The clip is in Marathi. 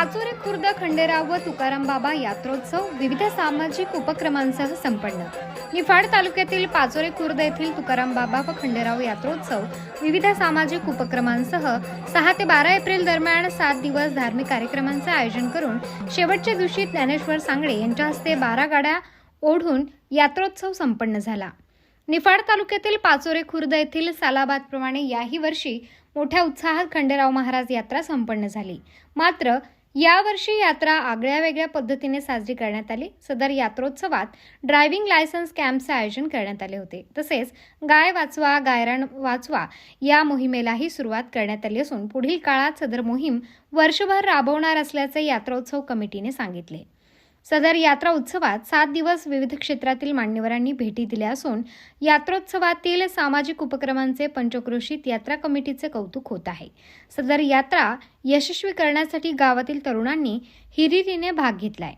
पाचोरे खुर्द खंडेराव व तुकाराम बाबा यात्रोत्सव विविध सामाजिक उपक्रमांसह संपन्न. निफाड तालुक्यातील पाचोरे खुर्द येथील तुकाराम बाबा व खंडेराव यात्रोत्सव विविध सामाजिक उपक्रमांसह सहा ते बारा एप्रिल दरम्यान सात दिवस धार्मिक कार्यक्रमांचे आयोजन करून शेवटच्या दिवशी ज्ञानेश्वर सांगडे यांच्या हस्ते बारा गाड्या ओढून यात्रोत्सव संपन्न झाला. निफाड तालुक्यातील पाचोरे खुर्द येथील सालाबादप्रमाणे याही वर्षी मोठ्या उत्साहात खंडेराव महाराज यात्रा संपन्न झाली. मात्र यावर्षी यात्रा आगळ्या वेगळ्या पद्धतीने साजरी करण्यात आली. सदर यात्रोत्सवात ड्रायव्हिंग लायसन्स कॅम्पचे आयोजन करण्यात आले होते. तसेच गाय वाचवा गायरान वाचवा या मोहिमेलाही सुरुवात करण्यात आली असून पुढील काळात सदर मोहीम वर्षभर राबवणार असल्याचे यात्रोत्सव कमिटीने सांगितले. सदर यात्रा उत्सवात सात दिवस विविध क्षेत्रातील मान्यवरांनी भेटी दिल्या असून यात्रोत्सवातील सामाजिक उपक्रमांचे पंचक्रोशीत यात्रा कमिटीचे कौतुक होत आहे. सदर यात्रा यशस्वी करण्यासाठी गावातील तरुणांनी हिरिरीने भाग घेतलाय.